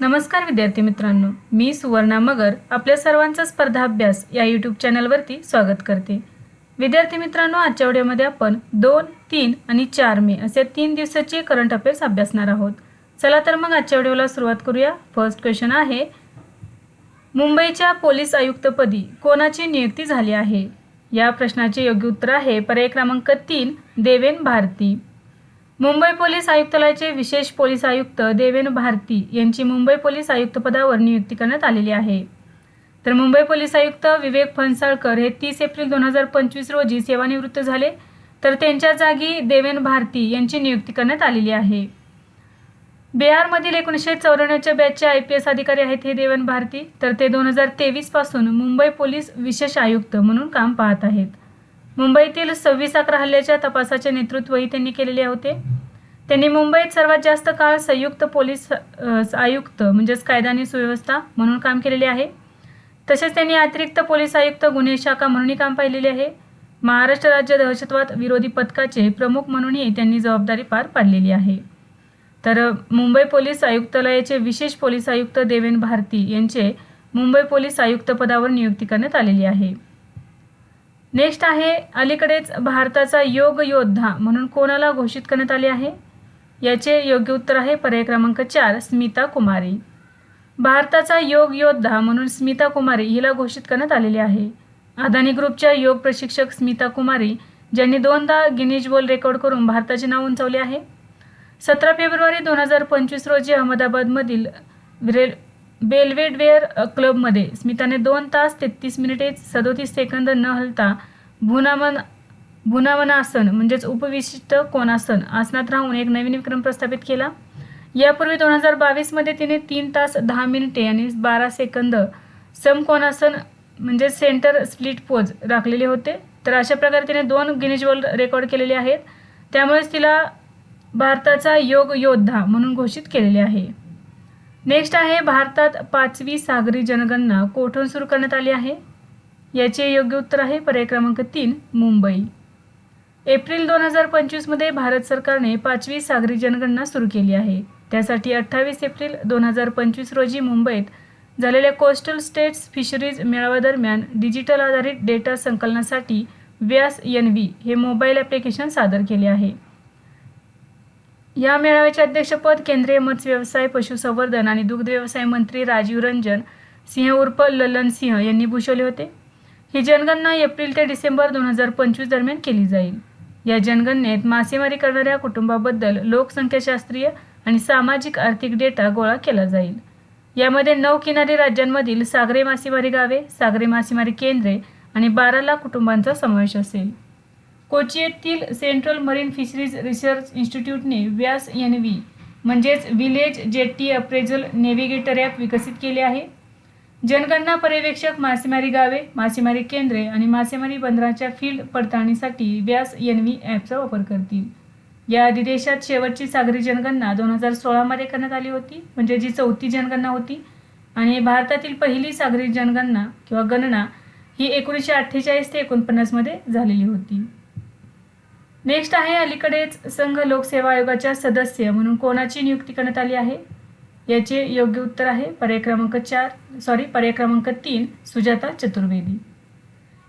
नमस्कार विद्यार्थी मित्रांनो मी सुवर्णा मगर आपल्या सर्वांचा स्पर्धा अभ्यास या यूट्यूब चॅनलवरती स्वागत करते. विद्यार्थी मित्रांनो आजच्या व्हिडिओमध्ये आपण दोन तीन आणि चार मे असे तीन दिवसाचे करंट अफेअर्स अभ्यासणार आहोत. चला तर मग आजच्या व्हिडिओला सुरुवात करूया. फर्स्ट क्वेश्चन आहे मुंबईच्या पोलीस आयुक्तपदी कोणाची नियुक्ती झाली आहे? या प्रश्नाचे योग्य उत्तर आहे पर्याय क्रमांक तीन देवेन भारती. मुंबई पोलीस आयुक्तालयाचे विशेष पोलीस आयुक्त देवेन भारती यांची मुंबई पोलीस आयुक्त पदावर नियुक्ती करण्यात आलेली आहे. तर मुंबई पोलीस आयुक्त विवेक फणसाळकर हे तीस एप्रिल दोन हजार पंचवीस रोजी सेवानिवृत्त झाले. तर त्यांच्या जागी देवेन भारती यांची नियुक्ती करण्यात आलेली आहे. बिहारमधील एकोणीसशे चौऱ्याण्णवच्या बॅचचे आय पी एस अधिकारी आहेत हे देवेन भारती. तर ते दोन हजार तेवीसपासून मुंबई पोलीस विशेष आयुक्त म्हणून काम पाहत आहेत. मुंबईतील सव्वीस अकरा हल्ल्याच्या तपासाचे नेतृत्वही त्यांनी केलेले होते. त्यांनी मुंबईत सर्वात जास्त काळ संयुक्त पोलीस आयुक्त म्हणजेच कायदा आणि सुव्यवस्था म्हणून काम केलेले आहे. तसेच त्यांनी अतिरिक्त पोलीस आयुक्त गुन्हे शाखा म्हणूनही काम पाहिलेले आहे. महाराष्ट्र राज्य दहशतवाद विरोधी पथकाचे प्रमुख म्हणूनही त्यांनी जबाबदारी पार पाडलेली आहे. तर मुंबई पोलीस आयुक्तालयाचे विशेष पोलीस आयुक्त देवेन भारती यांचे मुंबई पोलीस आयुक्त पदावर नियुक्ती करण्यात आलेली आहे. नेक्स्ट आहे अलीकडेच भारताचा योग योद्धा म्हणून कोणाला घोषित करण्यात आले आहे? याचे योग्य उत्तर आहे पर्याय क्रमांक चार स्मिता कुमारी. भारताचा योग योद्धा म्हणून स्मिता कुमारी हिला घोषित करण्यात आलेले आहे. अदानी ग्रुपच्या योग प्रशिक्षक स्मिता कुमारी ज्यांनी दोनदा गिनीज वर्ल्ड रेकॉर्ड करून भारताचे नाव उंचावले आहे. सतरा फेब्रुवारी दोन हजार पंचवीस रोजी अहमदाबादमधील रेल बेलवेडवेअर क्लबमध्ये स्मिताने दोन तास तेहतीस मिनिटे सदोतीस सेकंद न हलता भुनामन भुनावनासन म्हणजेच उपविशिष्ट कोणासन आसनात राहून एक नवीन विक्रम प्रस्थापित केला. यापूर्वी दोन हजार बावीसमध्ये तिने तीन तास दहा मिनिटे आणि बारा सेकंद समकोनासन म्हणजे सेंटर स्प्लिट पोज राखलेले होते. तर अशा प्रकारे तिने दोन गिनीज वर्ल्ड रेकॉर्ड केलेले आहेत. त्यामुळेच तिला भारताचा योग योद्धा म्हणून घोषित केलेले आहे. नेक्स्ट आहे भारतात पाचवी सागरी जनगणना कोठून सुरू करण्यात आली आहे? याचे योग्य उत्तर आहे पर्याय क्रमांक तीन मुंबई. एप्रिल दोन हजार पंचवीसमध्ये भारत सरकारने पाचवी सागरी जनगणना सुरू केली आहे. त्यासाठी अठ्ठावीस एप्रिल दोन हजार पंचवीस रोजी मुंबईत झालेल्या कोस्टल स्टेट्स फिशरीज मेळाव्यादरम्यान डिजिटल आधारित डेटा संकलनासाठी व्यास एन व्ही हे मोबाईल ॲप्लिकेशन सादर केले आहे. या मेळाव्याचे अध्यक्षपद केंद्रीय मत्स्य व्यवसाय पशुसंवर्धन आणि दुग्ध व्यवसाय मंत्री राजीव रंजन सिंह उर्फ ललन सिंह यांनी भूषवले होते. ही जनगणना एप्रिल ते डिसेंबर दोन हजार पंचवीस दरम्यान केली जाईल. या जनगणनेत मासेमारी करणाऱ्या कुटुंबाबद्दल लोकसंख्याशास्त्रीय आणि सामाजिक आर्थिक डेटा गोळा केला जाईल. यामध्ये नऊ किनारी राज्यांमधील सागरी मासेमारी गावे सागरी मासेमारी केंद्रे आणि बारा लाख कुटुंबांचा समावेश असेल. कोची येथील सेंट्रल मरीन फिशरीज रिसर्च इन्स्टिट्यूटने व्यास एन व्ही म्हणजेच village jetty appraisal navigator app विकसित केले आहे. जनगणना पर्यवेक्षक मासेमारी गावे मासेमारी केंद्रे आणि मासेमारी बंदराच्या फील्ड पडताळणीसाठी व्यास एन व्ही ॲपचा वापर करतील. या आधी देशात शेवटची सागरी जनगणना दोन हजार सोळामध्ये करण्यात आली होती म्हणजे जी चौथी जनगणना होती. आणि भारतातील पहिली सागरी जनगणना किंवा गणना ही एकोणीसशे अठ्ठेचाळीस ते एकोणपन्नासमध्ये झालेली होती. नेक्स्ट आहे अलीकडेच संघ लोकसेवा आयोगाच्या सदस्य म्हणून कोणाची नियुक्ती करण्यात आली आहे? याचे योग्य उत्तर आहे पर्याय क्रमांक चार सॉरी पर्याय क्रमांक तीन सुजाता चतुर्वेदी.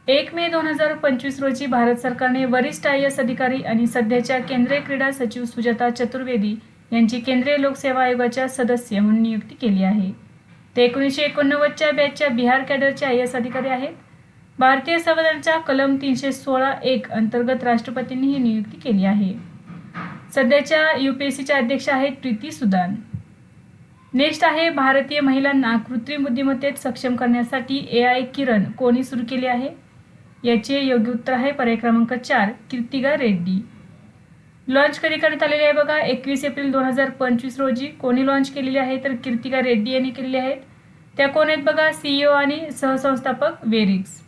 एक मे दोन हजार पंचवीस रोजी भारत सरकारने वरिष्ठ आय एस अधिकारी आणि सध्याच्या केंद्रीय क्रीडा सचिव सुजाता चतुर्वेदी यांची केंद्रीय लोकसेवा आयोगाच्या सदस्य म्हणून नियुक्ती केली आहे. ते एकोणीसशे एकोणनव्वदच्या बॅचच्या बिहार कॅडरचे आय एस अधिकारी आहेत. भारतीय संविधानाच्या कलम तीनशे सोळा एक अंतर्गत राष्ट्रपतींनी ही नियुक्ती केली आहे. सध्याच्या यू पी एस सीच्या अध्यक्ष आहेत प्रीती सुदान. नेक्स्ट आहे भारतीय महिलांना कृत्रिम बुद्धिमत्तेत सक्षम करण्यासाठी ए आय किरण कोणी सुरू केले आहे? याचे योग्य उत्तर आहे पर्याय क्रमांक चार कीर्तिका रेड्डी. लॉन्च कधी करण्यात आलेले आहे बघा? एकवीस एप्रिल दोन हजार पंचवीस रोजी कोणी लॉन्च केलेली आहे? तर कीर्तिका रेड्डी यांनी केलेले आहेत. त्या कोण आहेत बघा? सीईओ आणि सहसंस्थापक वेरिक्स.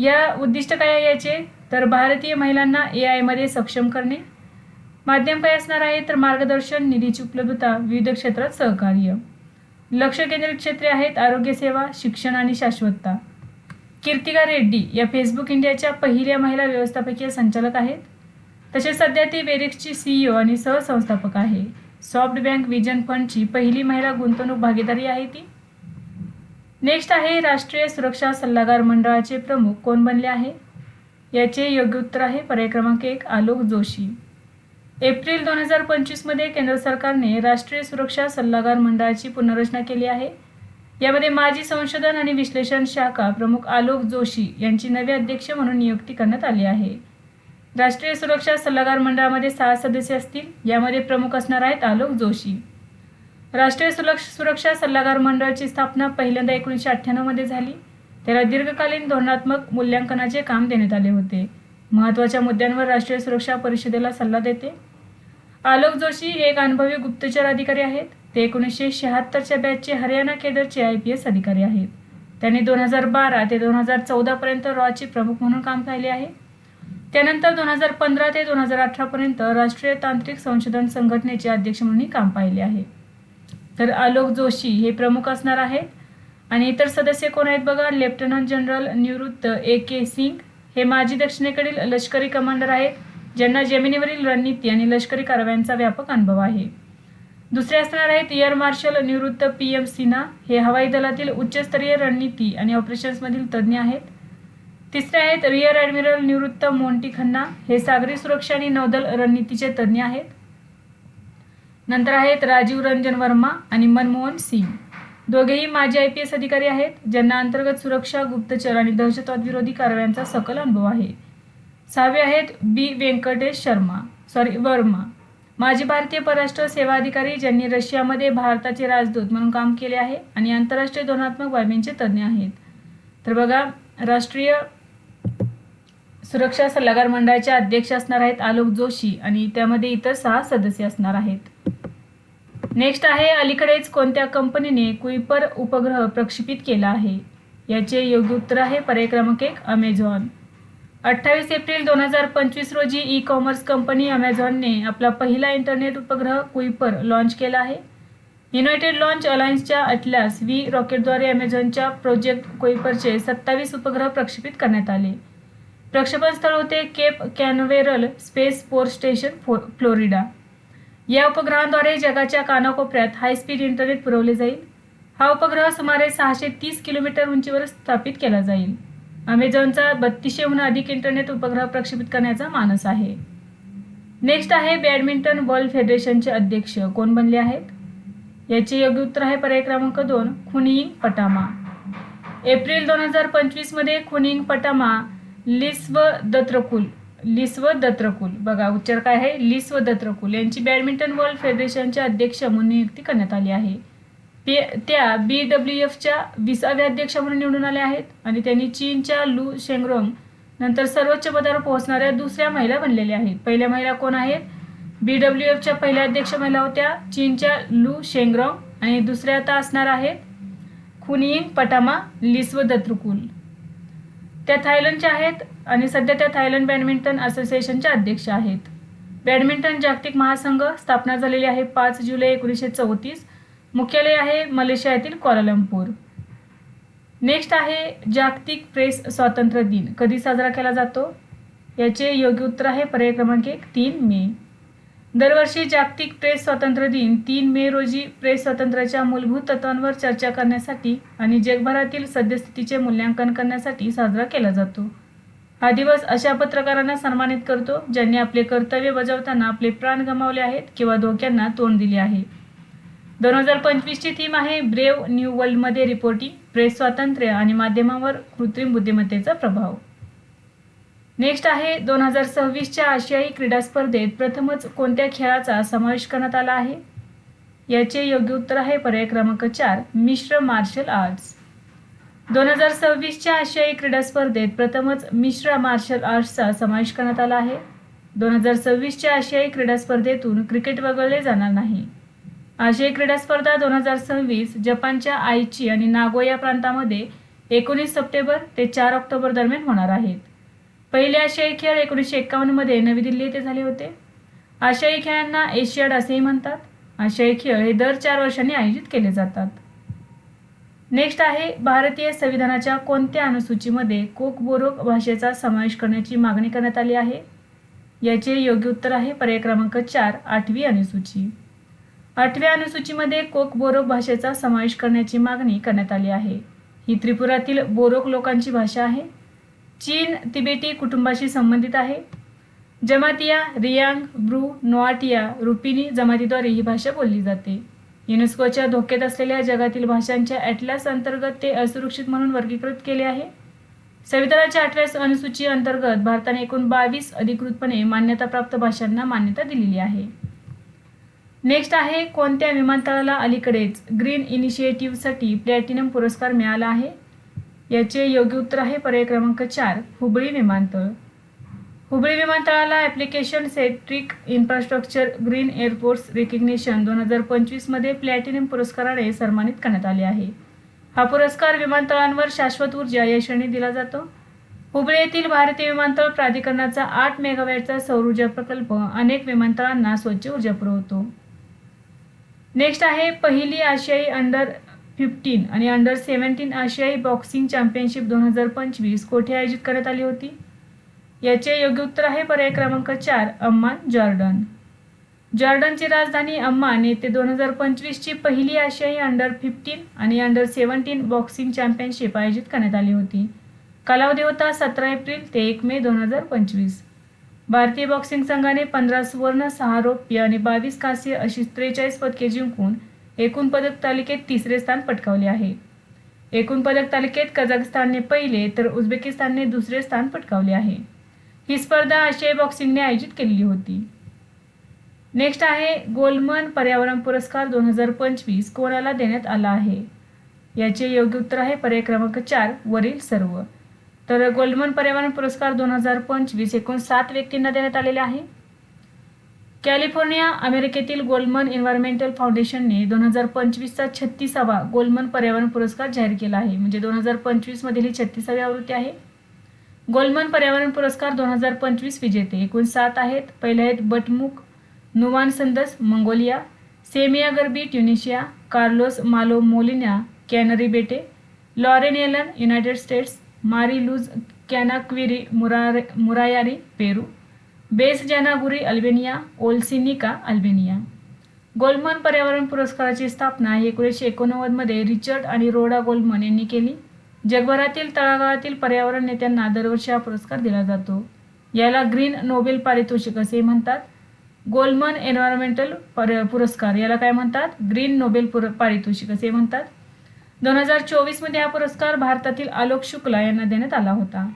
या उद्दिष्ट काय याचे? तर भारतीय महिलांना ए आयमध्ये सक्षम करणे. माध्यम काय असणार आहे? तर मार्गदर्शन निधीची उपलब्धता विविध क्षेत्रात सहकार्य. लक्ष केंद्रित क्षेत्रे आहेत आरोग्यसेवा शिक्षण आणि शाश्वतता. कीर्तिका रेड्डी या फेसबुक इंडियाच्या पहिल्या महिला व्यवस्थापकीय संचालक आहेत. तसेच सध्या ती वेरिक्सची सीईओ आणि सहसंस्थापक आहे. सॉफ्ट बँक विजन फंडची पहिली महिला गुंतवणूक भागीदारी आहे ती. नेक्स्ट आहे राष्ट्रीय सुरक्षा सल्लागार मंडळाचे प्रमुख कोण बनले आहे? याचे योग्य उत्तर आहे पर्याय क्रमांक एक आलोक जोशी. एप्रिल दोन हजार पंचवीसमध्ये केंद्र सरकारने राष्ट्रीय सुरक्षा सल्लागार मंडळाची पुनर्रचना केली आहे. यामध्ये माजी संशोधन आणि विश्लेषण शाखा प्रमुख आलोक जोशी यांची नवे अध्यक्ष म्हणून नियुक्ती करण्यात आली आहे. राष्ट्रीय सुरक्षा सल्लागार मंडळामध्ये सहा सदस्य असतील यामध्ये प्रमुख असणार आहेत आलोक जोशी. राष्ट्रीय सुरक्ष सुरक्षा सल्लागार मंडळाची स्थापना पहिल्यांदा एकोणीसशे अठ्ठ्याण्णवमध्ये झाली. त्याला दीर्घकालीन धोरणात्मक मूल्यांकनाचे काम देण्यात आले होते. महत्त्वाच्या मुद्द्यांवर राष्ट्रीय सुरक्षा परिषदेला सल्ला देते. आलोक जोशी हे एक अनुभवी गुप्तचर अधिकारी आहेत. ते एकोणीसशे शहात्तरच्या बॅचचे हरियाणा केडरचे आय पी एस अधिकारी आहेत. त्यांनी दोन हजार बारा ते दोन हजार चौदापर्यंत रॉचे प्रमुख म्हणून काम पाहिले आहे. त्यानंतर दोन हजार पंधरा ते दोन हजार अठरापर्यंत राष्ट्रीय तांत्रिक संशोधन संघटनेचे अध्यक्ष म्हणून काम पाहिले आहे. तर आलोक जोशी हे प्रमुख असणार आहेत. आणि इतर सदस्य कोण आहेत बघा? लेफ्टनंट जनरल निवृत्त ए के सिंग. हे माजी दक्षिणेकडील लष्करी कमांडर आहेत ज्यांना जमिनीवरील रणनीती आणि लष्करी कारवायांचा व्यापक अनुभव आहे. दुसरे असणार आहेत एअर मार्शल निवृत्त पी एम सिन्हा. हे हवाई दलातील उच्चस्तरीय रणनीती आणि ऑपरेशन्समधील तज्ज्ञ आहेत. तिसरे आहेत रिअर ॲडमिरल निवृत्त मोंटी खन्ना. हे सागरी सुरक्षा आणि नौदल रणनीतीचे तज्ज्ञ आहेत. नंतर आहेत राजीव रंजन वर्मा आणि मनमोहन सिंग. दोघेही माजी आय पी एस अधिकारी आहेत ज्यांना अंतर्गत सुरक्षा गुप्तचर आणि दहशतवाद विरोधी कारवायांचा सकल अनुभव आहे. सहावे आहेत बी. व्यंकटेश शर्मा सॉरी वर्मा. माजी भारतीय परराष्ट्र सेवा अधिकारी ज्यांनी रशियामध्ये भारताचे राजदूत म्हणून काम केले आहे आणि आंतरराष्ट्रीय धोरणात्मक बाबींचे तज्ज्ञ आहेत. तर बघा राष्ट्रीय सुरक्षा सल्लागार मंडळाच्या अध्यक्ष असणार आहेत आलोक जोशी आणि त्यामध्ये इतर सहा सदस्य असणार आहेत. नेक्स्ट आहे अलीकडेच कोणत्या कंपनीने कुईपर उपग्रह प्रक्षेपित केला आहे? याचे योग्य उत्तर आहे पर्याय क्रमांक एक अमेझॉन अठ्ठावीस एप्रिल दोन हजार पंचवीस रोजी ई कॉमर्स कंपनी अमेझॉनने आपला पहिला इंटरनेट उपग्रह कुईपर लॉन्च केला आहे. युनायटेड लॉन्च अलायन्सच्या अटल्यास व्ही रॉकेटद्वारे अमेझॉनच्या प्रोजेक्ट कुईपरचे सत्तावीस उपग्रह प्रक्षेपित करण्यात आले. प्रक्षेपण स्थळ होते Cape Canaveral space force station फो फ्लोरिडा या उपग्रहांद्वारे जगाच्या कानाकोपऱ्यात हाय स्पीड इंटरनेट पुरवले जाईल. हा उपग्रह सुमारे सहाशे तीस किलोमीटर उंचीवर स्थापित केला जाईल. अमेझॉनचा बत्तीसशेहून अधिक इंटरनेट उपग्रह प्रक्षेपित करण्याचा मानस आहे. नेक्स्ट आहे बॅडमिंटन वर्ल्ड फेडरेशनचे अध्यक्ष. कोण बनले आहेत? याचे योग्य उत्तर आहे पर्याय क्रमांक दोन खुनिंग पटामा. एप्रिल दोन हजार पंचवीसमध्ये खुनिंग पटामा लिस्व दत्रकुल लिस्व दत्रकुल. बघा उच्चार काय आहे? लिस्व दत्रकुल. यांची बॅडमिंटन वर्ल्ड फेडरेशनचे अध्यक्ष म्हणून नियुक्ती करण्यात आली आहे. ते त्या बी डब्ल्यू एफच्या विसाव्या अध्यक्ष म्हणून निवडून आल्या आहेत आणि त्यांनी चीनच्या लू शेंगरोंग नंतर सर्वोच्च पदावर पोहोचणाऱ्या दुसऱ्या महिला बनलेल्या आहेत. पहिल्या महिला कोण आहेत? बी डब्ल्यू एफच्या पहिल्या अध्यक्ष महिला होत्या चीनच्या लू शेंगरोंग आणि दुसऱ्या आता असणार आहेत खुनिंग पटामा लिस्व दत्रकुल. त्या थायलंडच्या आहेत आणि सध्या त्या थायलंड बॅडमिंटन असोसिएशनच्या अध्यक्ष आहेत. बॅडमिंटन जागतिक महासंघ स्थापना झालेली आहे पाच जुलै एकोणीसशे चौतीस. मुख्यालय आहे मलेशिया येथील क्वालालंपूर. नेक्स्ट आहे जागतिक प्रेस स्वातंत्र्य दिन. कधी साजरा केला जातो? याचे योग्य उत्तर आहे पर्याय क्रमांक एक तीन मे. दरवर्षी जागतिक प्रेस स्वातंत्र्य दिन तीन मे रोजी प्रेस स्वातंत्र्याच्या मूलभूत तत्वांवर चर्चा करण्यासाठी आणि जगभरातील सद्यस्थितीचे मूल्यांकन करण्यासाठी साजरा केला जातो. हा दिवस अशा पत्रकारांना सन्मानित करतो ज्यांनी आपले कर्तव्य बजावताना आपले प्राण गमावले आहेत किंवा धोक्यांना तोंड दिले आहे. दोन हजार पंचवीसची थीम आहे ब्रेव न्यू वर्ल्डमध्ये रिपोर्टिंग प्रेस स्वातंत्र्य आणि माध्यमांवर कृत्रिम बुद्धिमत्तेचा प्रभाव. नेक्स्ट आहे दोन हजार सव्वीसच्या आशियाई क्रीडा स्पर्धेत प्रथमच कोणत्या खेळाचा समावेश करण्यात आला आहे? याचे योग्य उत्तर आहे पर्याय क्रमांक चार मिश्र मार्शल आर्ट्स. दोन हजार सव्वीसच्या आशियाई क्रीडा स्पर्धेत प्रथमच मिश्र मार्शल आर्ट्सचा समावेश करण्यात आला आहे. दोन हजार सव्वीसच्या आशियाई क्रीडा स्पर्धेतून क्रिकेट वगळले जाणार नाही. आशियाई क्रीडा स्पर्धा दोन हजार सव्वीस जपानच्या आयची आणि नागोया प्रांतामध्ये एकोणीस सप्टेंबर ते चार ऑक्टोबर दरम्यान होणार आहेत. पहिले आशियाई खेळ एकोणीसशे एक्कावन्नमध्ये नवी दिल्ली येथे झाले होते. आशियाई खेळांना एशियाड असेही म्हणतात. आशियाई खेळ हे दर चार वर्षांनी आयोजित केले जातात. नेक्स्ट आहे भारतीय संविधानाच्या कोणत्या अनुसूचीमध्ये कोकबोरोक भाषेचा समावेश करण्याची मागणी करण्यात आली आहे? याचे योग्य उत्तर आहे पर्याय क्रमांक चार आठवी अनुसूची. आठव्या अनुसूचीमध्ये कोक बोरोक भाषेचा समावेश करण्याची मागणी करण्यात आली आहे. ही त्रिपुरातील बोरोक लोकांची भाषा आहे. चीन तिबेटी कुटुंबाशी संबंधित आहे. जमातिया रियांग ब्रू नोआटिया रुपिनी जमातीद्वारे ही भाषा बोलली जाते. युनेस्कोच्या धोक्यात असलेल्या जगातील भाषांच्या ॲटलास अंतर्गत ते असुरक्षित म्हणून वर्गीकृत केले आहे. संविधानाच्या अठरास अनुसूची अंतर्गत भारताने एकूण बावीस अधिकृतपणे मान्यताप्राप्त भाषांना मान्यता दिलेली आहे. नेक्स्ट आहे कोणत्या विमानतळाला अलीकडेच ग्रीन इनिशिएटिव्हसाठी प्लॅटिनम पुरस्कार मिळाला आहे? याचे योग्य उत्तर आहे पर्याय क्रमांक चार हुबळी विमानतळ. हुबळी विमानतळाला application centric infrastructure green airports recognition दोन हजार पंचवीसमध्ये प्लॅटिनम पुरस्काराने सन्मानित करण्यात आले आहे. हा पुरस्कार विमानतळांवर शाश्वत ऊर्जा या श्रेणी दिला जातो. हुबळी येथील भारतीय विमानतळ प्राधिकरणाचा आठ मेगावॅटचा सौर ऊर्जा प्रकल्प अनेक विमानतळांना स्वच्छ ऊर्जा पुरवतो. नेक्स्ट आहे पहिली आशियाई अंडर फिफ्टीन आणि अंडर सेव्हन्टीन आशियाई बॉक्सिंग चॅम्पियनशिप दोन हजार पंचवीस कोठे आयोजित करण्यात आली होती? याचे योग्य उत्तर आहे पर्याय क्रमांक चार अम्मान जॉर्डन. जॉर्डनची राजधानी अम्मान येथे दोन हजार पंचवीसची पहिली आशियाई अंडर फिफ्टीन आणि अंडर सेव्हन्टीन बॉक्सिंग चॅम्पियनशिप आयोजित करण्यात आली होती. कालावधी होता सतरा एप्रिल ते एक मे दोन हजार पंचवीस. भारतीय बॉक्सिंग संघाने पंधरा सुवर्ण सहा रौप्य आणि बावीस कांस्य अशी त्रेचाळीस पदके जिंकून एकूण पदक तालिकेत तिसरे स्थान पटकावले आहे. एकूण पदक तालिकेत कझाकस्तानने पहिले तर उझबेकिस्तानने दुसरे स्थान पटकावले आहे. ही स्पर्धा आशियाई बॉक्सिंगने आयोजित केलेली होती. नेक्स्ट आहे गोल्मन पर्यावरण पुरस्कार दोन हजार पंचवीस कोणाला देण्यात आला आहे? याचे योग्य उत्तर आहे पर्याय क्रमांक चार वरील सर्व. तर गोल्डमन पर्यावरण पुरस्कार दोन हजार पंचवीस एकूण सात व्यक्तींना देण्यात आलेले आहे. कॅलिफोर्निया अमेरिकेतील गोल्डमन एन्व्हायरमेंटल फाउंडेशनने दोन हजार पंचवीसचा छत्तीसावा गोल्डमन पर्यावरण पुरस्कार जाहीर केला आहे. म्हणजे दोन हजार पंचवीसमधील ही छत्तीसावी आवृत्ती आहे. गोल्डमन पर्यावरण पुरस्कार दोन हजार पंचवीस विजेते. एकूण सात आहेत. पहिले आहेत Batmunkh Luvsandash Mongolia Semia Gharbi Tunisia Carlos Malo Molina Canary बेटे Lauren Allen United States Mari Luz Canaquiri मुरारे मुरायारी पेरू बेसजॅनागुरी अल्बेनिया ओल्सिनिका अल्बेनिया. गोल्मन पर्यावरण पुरस्काराची स्थापना एकोणीसशे एकोणनव्वदमध्ये रिचर्ड आणि रोडा गोल्मन यांनी केली. जगभरातील तळागाळातील पर्यावरण नेत्यांना दरवर्षी हा पुरस्कार दिला जातो. याला ग्रीन नोबेल पारितोषिक असे म्हणतात. गोल्मन एन्व्हायरमेंटल पर पुरस्कार याला काय म्हणतात? ग्रीन नोबेल पुर पारितोषिक असे म्हणतात. दोन हजार चोवीसमध्ये हा पुरस्कार भारतातील आलोक शुक्ला यांना देण्यात आला होता.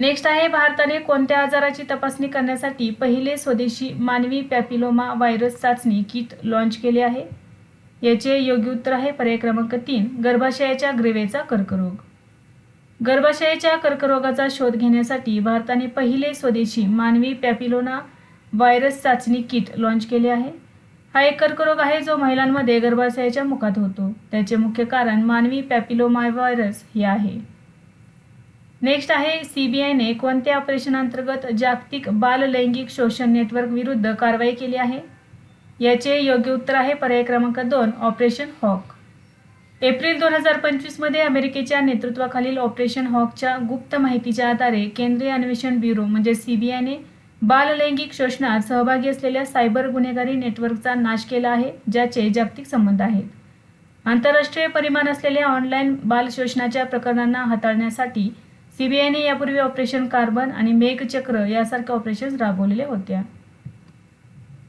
नेक्स्ट आहे भारताने कोणत्या आजाराची तपासणी करण्यासाठी पहिले स्वदेशी मानवी पॅपिलोमा व्हायरस चाचणी किट लॉन्च केले आहे? याचे योग्य उत्तर आहे पर्याय क्रमांक तीन गर्भाशयाच्या ग्रेवेचा कर्करोग. गर्भाशयाच्या कर्करोगाचा शोध घेण्यासाठी भारताने पहिले स्वदेशी मानवी पॅपिलोना व्हायरस चाचणी किट लॉन्च केले आहे. हा एक कर्करोग आहे जो महिलांमध्ये गर्भाशयाच्या मुखात होतो. त्याचे मुख्य कारण मानवी पॅपिलोमा व्हायरस हे आहे. नेक्स्ट आहे सीबीआयने कोणत्या ऑपरेशनअंतर्गत जागतिक बाल लैंगिक शोषण नेटवर्क विरुद्ध कारवाई केली आहे? याचे योग्य उत्तर आहे पर्याय क्रमांक दोन ऑपरेशन हॉक एप्रिल दोन हजार पंचवीसमध्ये अमेरिकेच्या नेतृत्वाखालील ऑपरेशन हॉकच्या गुप्त माहितीच्या आधारे केंद्रीय अन्वेषण ब्युरो म्हणजे सीबीआयने बाल लैंगिक शोषणात सहभागी असलेल्या सायबर गुन्हेगारी नेटवर्कचा नाश केला आहे ज्याचे जागतिक संबंध आहेत. आंतरराष्ट्रीय परिमाण असलेल्या ऑनलाईन बाल शोषणाच्या प्रकरणांना हाताळण्यासाठी सीबीआयने यापूर्वी ऑपरेशन कार्बन आणि मेघचक्र यासारख्या ऑपरेशन्स राबवलेल्या होत्या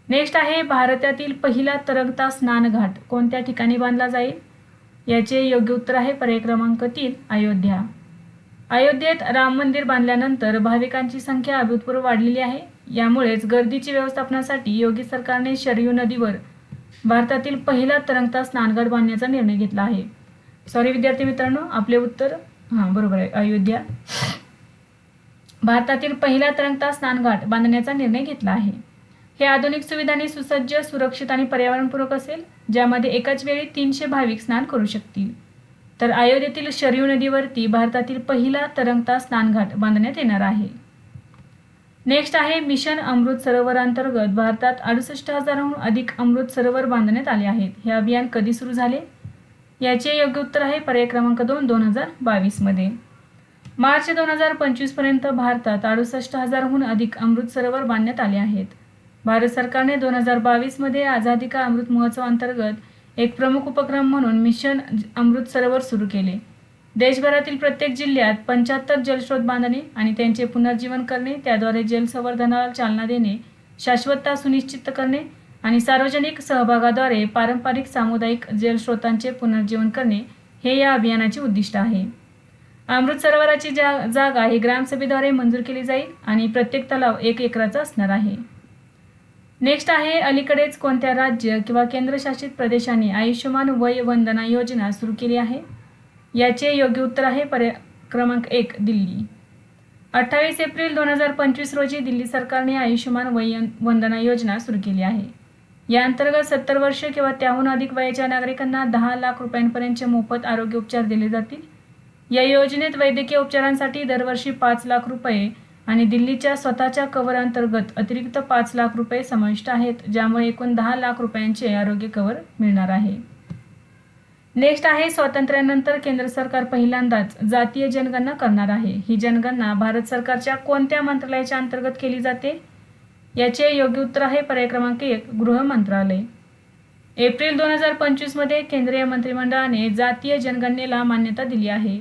नेक्स्ट आहे भारतातील पहिला तरंगता स्नानघाट कोणत्या ठिकाणी बांधला जाईल? याचे योग्य उत्तर आहे पर्याय क्रमांक तीन अयोध्या. अयोध्येत राम मंदिर बांधल्यानंतर भाविकांची संख्या अभूतपूर्व वाढलेली आहे. यामुळेच गर्दीची व्यवस्थापनासाठी योगी सरकारने शरयू नदीवर भारतातील पहिला तरंगता स्नानघाट बांधण्याचा निर्णय घेतला आहे. सॉरी विद्यार्थी मित्रांनो आपले उत्तर हां बरोबर आहे. अयोध्या. भारतातील पहिला तरंगता स्नानघाट बांधण्याचा निर्णय घेतला आहे. हे आधुनिक सुविधांनी सुसज्ज सुरक्षित आणि पर्यावरणपूरक असेल ज्यामध्ये एकाच वेळी तीनशे भाविक स्नान करू शकतील. तर अयोध्येतील शरयू नदीवरती भारतातील पहिला तरंगता स्नानघाट बांधण्यात येणार आहे. नेक्स्ट आहे मिशन अमृत सरोवर अंतर्गत भारतात अडुसष्ट हजाराहून अधिक अमृत सरोवर बांधण्यात आले आहेत. हे अभियान कधी सुरू झाले? याचे योग्य उत्तर आहे पर्याय क्रमांक दोन दोन हजार बावीसमध्ये मार्च दोन हजार पंचवीसपर्यंत भारतात अडुसष्ट हजारहून अधिक अमृत सरोवर बांधण्यात आले आहेत. भारत सरकारने दोन हजार बावीसमध्ये आझादी का अमृत महोत्सव अंतर्गत एक प्रमुख उपक्रम म्हणून मिशन अमृत सरोवर सुरू केले. देशभरातील प्रत्येक जिल्ह्यात पंच्याहत्तर जलस्रोत बांधणे आणि त्यांचे पुनर्जीवन करणे त्याद्वारे जलसंवर्धनाला चालना देणे शाश्वतता सुनिश्चित करणे आणि सार्वजनिक सहभागाद्वारे पारंपरिक सामुदायिक जलस्रोतांचे पुनर्जीवन करणे हे या अभियानाचे उद्दिष्ट आहे. अमृत सरोवराची जा जागा ही ग्रामसभेद्वारे मंजूर केली जाईल आणि प्रत्येक तलाव एक एकराचा असणार आहे. नेक्स्ट आहे अलीकडेच कोणत्या राज्य किंवा केंद्रशासित प्रदेशाने आयुष्यमान वय वंदना योजना सुरू केली आहे? याचे योग्य उत्तर आहे पर्या क्रमांक एक दिल्ली. अठ्ठावीस एप्रिल दोन हजार पंचवीस रोजी दिल्ली सरकारने आयुष्यमान वय वंदना योजना सुरू केली आहे. या अंतर्गत सत्तर वर्ष किंवा त्याहून अधिक वयाच्या नागरिकांना दहा लाख रुपयांपर्यंतचे मोफत आरोग्य उपचार दिले जातील. या योजनेत वैद्यकीय उपचारांसाठी दरवर्षी पाच लाख रुपये आणि दिल्लीच्या स्वतःच्या कव्हर अंतर्गत अतिरिक्त पाच लाख रुपये समाविष्ट आहेत ज्यामुळे एकूण दहा लाख रुपयांचे आरोग्य कव्हर मिळणार आहे. नेक्स्ट आहे स्वातंत्र्यानंतर केंद्र सरकार पहिल्यांदाच जातीय जनगणना करणार आहे. ही जनगणना भारत सरकारच्या कोणत्या मंत्रालयाच्या अंतर्गत केली जाते? याचे योग्य उत्तर आहे पर्याय क्रमांक एक गृह मंत्रालय. एप्रिल दोन हजार पंचवीसमध्ये केंद्रीय मंत्रिमंडळाने जातीय जनगणनेला मान्यता दिली आहे.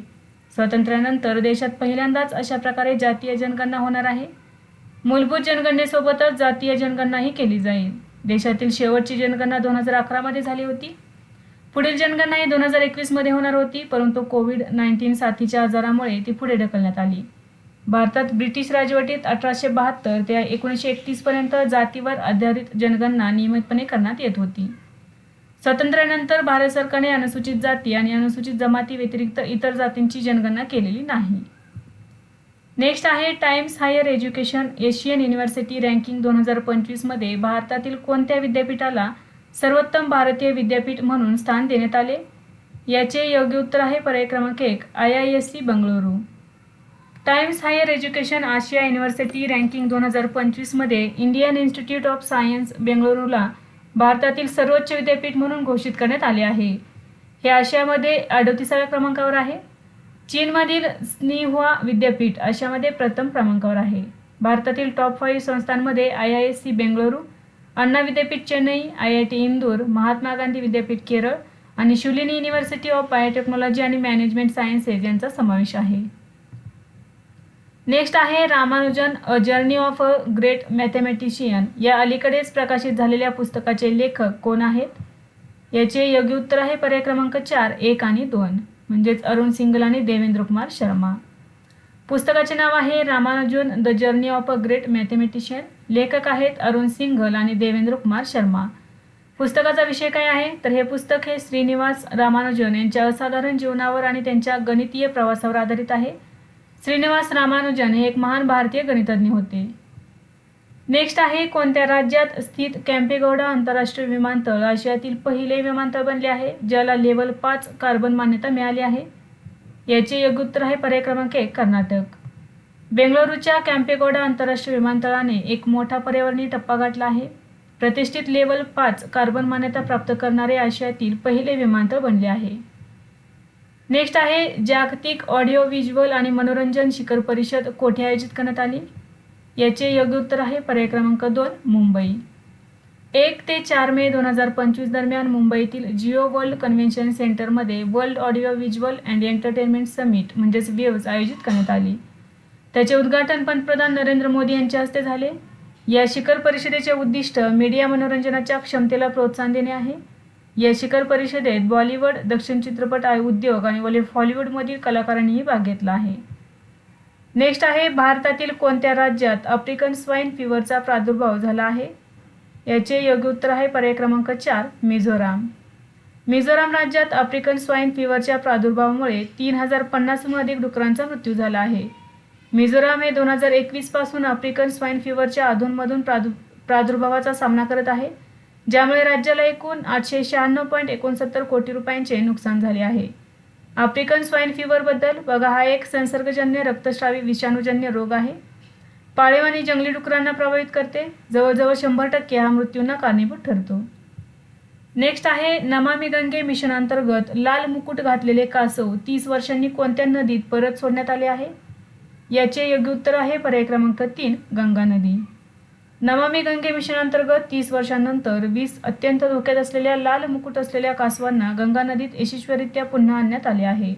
स्वातंत्र्यानंतर देशात पहिल्यांदाच अशा प्रकारे जातीय जनगणना होणार आहे. मूलभूत जनगणनेसोबतच जातीय जनगणनाही केली जाईल. देशातील शेवटची जनगणना दोन हजार अकरामध्ये झाली होती. पुढील जनगणना ही दोन हजार एकवीसमध्ये होणार होती परंतु कोविड नाईन्टीन साथीच्या आजारामुळे ती पुढे ढकलण्यात आली. भारतात ब्रिटिश राजवटीत अठराशे बहात्तर ते एकोणीसशे एकतीसपर्यंत जातीवर आधारित जनगणना नियमितपणे करण्यात येत होती. स्वातंत्र्यानंतर भारत सरकारने अनुसूचित जाती आणि अनुसूचित जमाती व्यतिरिक्त इतर जातींची जनगणना केलेली नाही. नेक्स्ट आहे Times higher education Asian university ranking दोन हजार पंचवीसमध्ये भारतातील कोणत्या विद्यापीठाला सर्वोत्तम भारतीय विद्यापीठ म्हणून स्थान देण्यात आले? याचे योग्य उत्तर आहे पर्याय क्रमांक एक I I S C Bengaluru. Times higher education Asia university ranking दोन हजार पंचवीसमध्ये इंडियन इन्स्टिट्यूट ऑफ सायन्स बेंगळुरूला भारतातील सर्वोच्च विद्यापीठ म्हणून घोषित करण्यात आले आहे. हे आशियामध्ये अडतीसाव्या क्रमांकावर आहे. चीनमधील स्निहुआ विद्यापीठ आशियामध्ये प्रथम क्रमांकावर आहे. भारतातील टॉप फाईव्ह संस्थांमध्ये I I S C Bengaluru Anna विद्यापीठ Chennai I I T Indore Mahatma Gandhi विद्यापीठ केरळ आणि शुलिनी युनिव्हर्सिटी ऑफ बायोटेक्नॉलॉजी आणि मॅनेजमेंट सायन्सेस यांचा समावेश आहे. नेक्स्ट आहे Ramanujan a journey of a great mathematician या अलीकडेच प्रकाशित झालेल्या पुस्तकाचे लेखक कोण आहेत? याचे योग्य उत्तर आहे पर्याय क्रमांक चार एक आणि दोन. म्हणजेच अरुण सिंगल आणि देवेंद्र कुमार शर्मा. पुस्तकाचे नाव आहे Ramanujan the journey of a great mathematician लेखक आहेत अरुण सिंघल आणि देवेंद्र कुमार शर्मा. पुस्तकाचा विषय काय आहे? तर हे पुस्तक हे श्रीनिवास रामानुजन यांच्या असाधारण जीवनावर आणि त्यांच्या गणितीय प्रवासावर आधारित आहे. श्रीनिवास रामानुजन हे एक महान भारतीय गणितज्ञ होते. नेक्स्ट आहे कोणत्या राज्यात स्थित कॅम्पेगौडा आंतरराष्ट्रीय विमानतळ आशियातील पहिले विमानतळ बनले आहे ज्याला लेवल पाच कार्बन मान्यता मिळाली आहे? याचे योग्य उत्तर आहे पर्याय क्रमांक एक कर्नाटक. बेंगळुरूच्या कॅम्पेगौडा आंतरराष्ट्रीय विमानतळाने एक मोठा पर्यावरणीय टप्पा गाठला आहे. प्रतिष्ठित लेवल पाच कार्बन मान्यता प्राप्त करणारे आशियातील पहिले विमानतळ बनले आहे. नेक्स्ट आहे जागतिक ऑडिओ व्हिज्युअल आणि मनोरंजन शिखर परिषद कोठे आयोजित करण्यात आली? याचे योग्य उत्तर आहे पर्याय क्रमांक दोन मुंबई. एक ते चार मे दोन हजार पंचवीस दरम्यान मुंबईतील जिओ वर्ल्ड कन्व्हेन्शन सेंटरमध्ये world audio visual and entertainment summit म्हणजेच वेव्ज आयोजित करण्यात आली. त्याचे उद्घाटन पंतप्रधान नरेंद्र मोदी यांच्या हस्ते झाले. या शिखर परिषदेचे उद्दिष्ट मीडिया मनोरंजनाच्या क्षमतेला प्रोत्साहन देणे आहे. या शिखर परिषदेत बॉलिवूड दक्षिण चित्रपट उद्योग आणि हॉलिवूडमधील कलाकारांनीही भाग घेतला आहे. नेक्स्ट आहे भारतातील कोणत्या राज्यात आफ्रिकन स्वाईन फिवरचा प्रादुर्भाव झाला आहे? याचे योग्य उत्तर आहे पर्याय क्रमांक चार मिझोराम. मिझोराम राज्यात आफ्रिकन स्वाईन फिवरच्या प्रादुर्भावामुळे तीन हजार पन्नासहून अधिक डुकरांचा मृत्यू झाला आहे. मिझोराम हे दोन हजार एकवीसपासून आफ्रिकन स्वाईन फिवरच्या अधूनमधून प्रादु प्रादुर्भावाचा सामना करत आहे. ज्यामुळे राज्याला एकूण आठशे शहाण्णव पॉईंट एकोणसत्तर कोटी रुपयांचे नुकसान झाले आहे. आफ्रिकन स्वाईन फीवरबद्दल बघा हा एक संसर्गजन्य रक्तस्रावी विषाणूजन्य रोग आहे. पाळीव आणि जंगली डुकरांना प्रभावित करते. जवळजवळ शंभर टक्के हा मृत्यूंना कारणीभूत ठरतो. नेक्स्ट आहे नमामी गंगे मिशन अंतर्गत लाल मुकुट घातलेले कासव तीस वर्षांनी कोणत्या नदीत परत सोडण्यात आले आहे? याचे योग्य उत्तर आहे पर्याय क्रमांक तीन गंगा नदी. नमामी गंगे मिशन अंतर्गत तीस वर्षांनंतर वीस अत्यंत धोक्यात असलेल्या लाल मुकुट असलेल्या कासवांना गंगा नदीत यशस्वीरित्या पुन्हा आणण्यात आले आहे.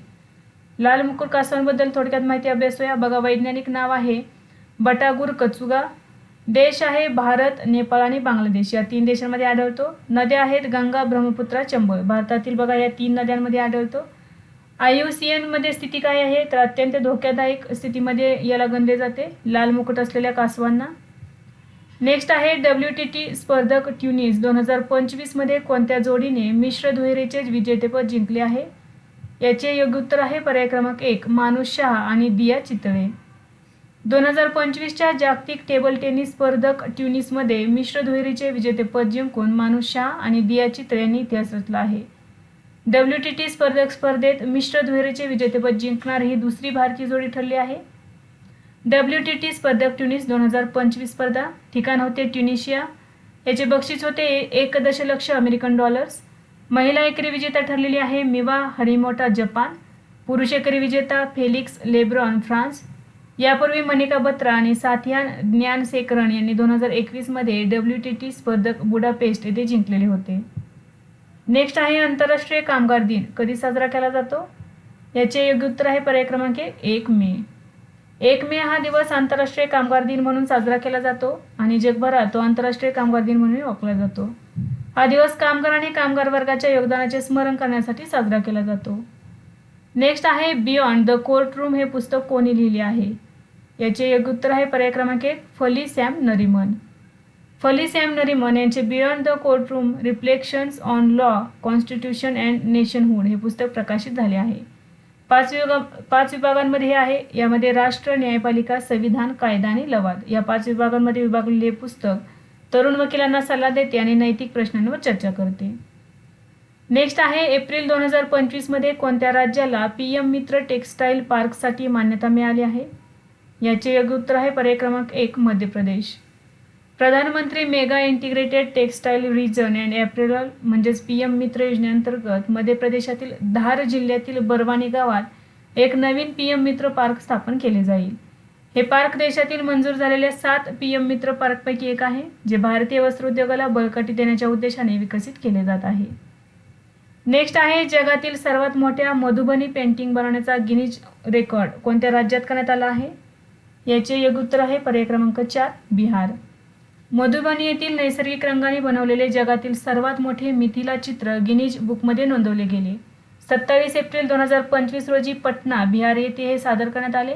लाल मुकुट कासवांबद्दल थोडक्यात माहिती अभ्यासूया बघा वैज्ञानिक नाव आहे बटागुर कचुगा. देश आहे भारत नेपाळ आणि बांगलादेश. या तीन देशांमध्ये आढळतो. नद्या आहेत गंगा ब्रह्मपुत्रा चंबळ. भारतातील बघा या तीन नद्यांमध्ये आढळतो. आय यू सी एनमध्ये स्थिती काय आहे? तर अत्यंत धोक्यादायक स्थितीमध्ये याला गणले जाते. लाल मुकुट असलेल्या कासवांना नेक्स्ट आहे डब्ल्यू टी टी स्पर्धक ट्युनिस दोन हजार पंचवीसमध्ये कोणत्या जोडीने मिश्र दुहेरीचे विजेतेपद जिंकले आहे? याचे योग्य उत्तर आहे पर्याय क्रमांक एक मानुष शहा आणि दिया चितळे. दोन हजार पंचवीसच्या जागतिक टेबल टेनिस स्पर्धक ट्युनिसमध्ये मिश्र दुहेरीचे विजेतेपद जिंकून मानुष शहा आणि दिया चितळे यांनी इतिहास रचला आहे. डब्ल्यू टी टी स्पर्धक स्पर्धेत मिश्र दुहेरीचे विजेतेपद जिंकणार ही दुसरी भारतीय जोडी ठरली आहे. डब्ल्यू टी टी स्पर्धक ट्युनिस दोन हजार पंचवीस स्पर्धा. ठिकाण होते ट्युनिशिया. याचे बक्षीस होते एक दशलक्ष अमेरिकन डॉलर्स. महिला एकरी विजेता ठरलेली आहे मिवा हरिमोटा जपान. पुरुष एकरी विजेता फेलिक्स लेब्रॉन फ्रान्स. यापूर्वी मनिका बत्रा आणि साथिया ज्ञान सेकरण यांनी दोन हजार एकवीसमध्ये डब्ल्यू टी टी स्पर्धक बुडापेस्ट येथे जिंकलेले होते. नेक्स्ट आहे आंतरराष्ट्रीय कामगार दिन. कधी साजरा केला जातो? याचे योग्य उत्तर आहे पर्याय क्रमांक एक मे. एक मे हा दिवस आंतरराष्ट्रीय कामगार दिन म्हणून साजरा केला जातो आणि जगभरात तो आंतरराष्ट्रीय कामगार दिन म्हणून ओळखला जातो. हा दिवस कामगार आणि कामगार वर्गाच्या योगदानाचे स्मरण करण्यासाठी साजरा केला जातो. नेक्स्ट आहे बियॉन्ड द कोर्ट रूम हे पुस्तक कोणी लिहिले आहे? याचे योग्य उत्तर आहे पर्याय क्रमांक एक फली सॅम नरिमन. फली सॅम नरिमन यांचे beyond the court room reflections on law constitution and nationhood हे पुस्तक प्रकाशित झाले आहे. पाच विभाग पाच विभागांमध्ये हे आहे. यामध्ये राष्ट्र न्यायपालिका संविधान कायदा आणि लवाद. या पाच विभागांमध्ये विभागलेले पुस्तक तरुण वकिलांना सल्ला देते आणि नैतिक प्रश्नांवर चर्चा करते. नेक्स्ट आहे एप्रिल दोन हजार पंचवीसमध्ये कोणत्या राज्याला पी एम मित्र टेक्स्टाईल पार्कसाठी मान्यता मिळाली आहे? याचे योग्य उत्तर आहे पर्याय क्रमांक एक मध्य प्रदेश. प्रधानमंत्री mega integrated textile region and apparel म्हणजेच पी एम मित्र योजनेअंतर्गत मध्य प्रदेशातील धार जिल्ह्यातील बरवानी गावात एक नवीन पी एम मित्र पार्क स्थापन केले जाईल. हे पार्क देशातील मंजूर झालेल्या सात पी एम मित्र पार्कपैकी एक आहे जे भारतीय वस्त्रोद्योगाला बळकटी देण्याच्या उद्देशाने विकसित केले जात आहे. नेक्स्ट आहे जगातील सर्वात मोठ्या मधुबनी पेंटिंग बनवण्याचा गिनीज रेकॉर्ड कोणत्या राज्यात करण्यात आला आहे? याचे योग्य उत्तर आहे पर्याय क्रमांक चार बिहार. मधुबनी येथील नैसर्गिक रंगाने बनवलेले जगातील सर्वात मोठे मिथिला चित्र गिनीज बुकमध्ये नोंदवले गेले. सत्तावीस एप्रिल दोन हजार पंचवीस रोजी पटना बिहार येथे हे सादर करण्यात आले.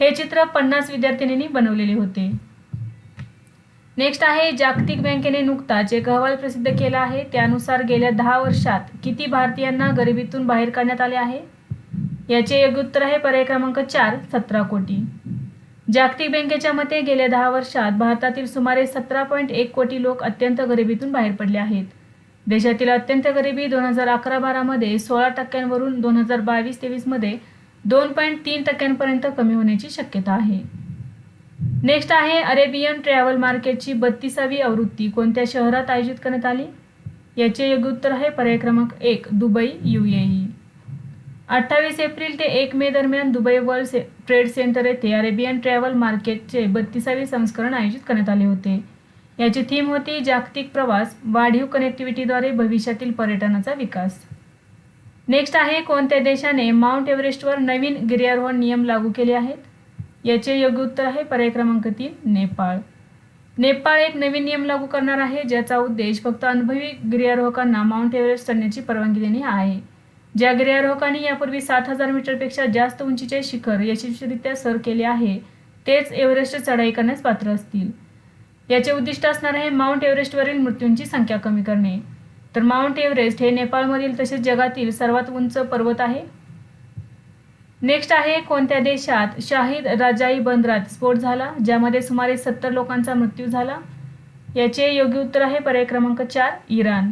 हे चित्र पन्नास विद्यार्थिनींनी बनवलेले होते. नेक्स्ट आहे जागतिक बँकेने नुकताच एक अहवाल प्रसिद्ध केला आहे. त्यानुसार गेल्या दहा वर्षात किती भारतीयांना गरिबीतून बाहेर काढण्यात आले आहे? याचे योग्य उत्तर आहे पर्याय क्रमांक चार सतरा कोटी. जागतिक बँकेच्या मते गेल्या दहा वर्षात भारतातील सुमारे सतरा पॉईंट एक कोटी लोक अत्यंत गरिबीतून बाहेर पडले आहेत. देशातील अत्यंत गरिबी दोन हजार अकरा बारामध्ये सोळा टक्क्यांवरून दोन हजार बावीस तेवीसमध्ये दोन पॉईंट तीन टक्क्यांपर्यंत कमी होण्याची शक्यता आहे. नेक्स्ट आहे अरेबियन ट्रॅव्हल मार्केटची बत्तीसावी आवृत्ती. कोणत्या शहरात आयोजित करण्यात आली? याचे योग्य उत्तर आहे पर्याय क्रमांक एक दुबई युएई अठ्ठावीस एप्रिल ते एक मे दरम्यान दुबई वर्ल्ड से ट्रेड सेंटर येथे अरेबियन ट्रॅव्हल मार्केटचे बत्तीसावे संस्करण आयोजित करण्यात आले होते. याची थीम होती जागतिक प्रवास वाढीव कनेक्टिव्हिटीद्वारे भविष्यातील पर्यटनाचा विकास. नेक्स्ट आहे कोणत्या देशाने माउंट एव्हरेस्टवर नवीन गिर्यारोहण नियम लागू केले आहेत? याचे योग्य उत्तर आहे पर्याय क्रमांक तीन नेपाळ. नेपाळ एक नवीन नियम लागू करणार आहे ज्याचा उद्देश फक्त अनुभवी गिर्यारोहकांना माउंट एव्हरेस्ट चढण्याची परवानगी देणे आहे. ज्या गिर्यारोहकांनी यापूर्वी सात हजार मीटरपेक्षा जास्त उंचीचे शिखर यशस्वीरित्या सर केले आहे तेच एव्हरेस्ट चढाई करण्यास पात्र असतील. याचे उद्दिष्ट असणार आहे माउंट एव्हरेस्टवरील मृत्यूंची संख्या कमी करणे. तर माउंट एव्हरेस्ट हे नेपाळमधील तसेच जगातील सर्वात उंच पर्वत आहे? नेक्स्ट आहे कोणत्या देशात शाहिद राजाई बंदरात स्फोट झाला ज्यामध्ये सुमारे सत्तर लोकांचा मृत्यू झाला? याचे योग्य उत्तर आहे पर्याय क्रमांक चार इराण.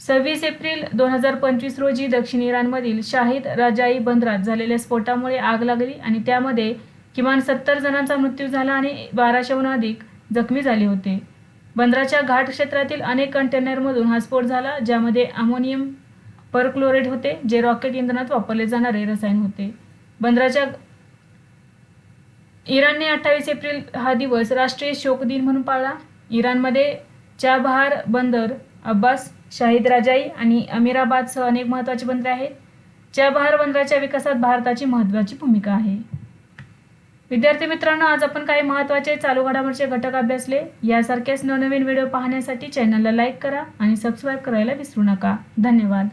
सव्वीस एप्रिल दोन हजार पंचवीस रोजी दक्षिण इराणमधील शाहिद राजाई बंदरात झालेल्या स्फोटामुळे आग लागली आणि त्यामध्ये किमान सत्तर जणांचा मृत्यू झाला आणि बाराशेहून अधिक जखमी झाले होते. बंदराच्या घाट क्षेत्रातील अनेक कंटेनरमधून हा स्फोट झाला ज्यामध्ये अमोनियम परक्लोरेट होते जे रॉकेट इंधनात वापरले जाणारे रसायन होते. बंदराच्या इराणने अठ्ठावीस एप्रिल हा दिवस राष्ट्रीय शोक दिन म्हणून पाळला. इराणमध्ये चाबहार बंदर अब्बास शाहिद राजाई आणि अमिराबादसह अनेक महत्त्वाचे बंदरे आहेत चबहार बंदराच्या विकासात भारताची महत्त्वाची भूमिका आहे. विद्यार्थी मित्रांनो आज आपण काही महत्त्वाचे चालू घडामोडीचे घटक अभ्यासले. यासारखेच नवनवीन व्हिडिओ पाहण्यासाठी चॅनलला लाईक करा आणि सबस्क्राईब करायला विसरू नका. धन्यवाद.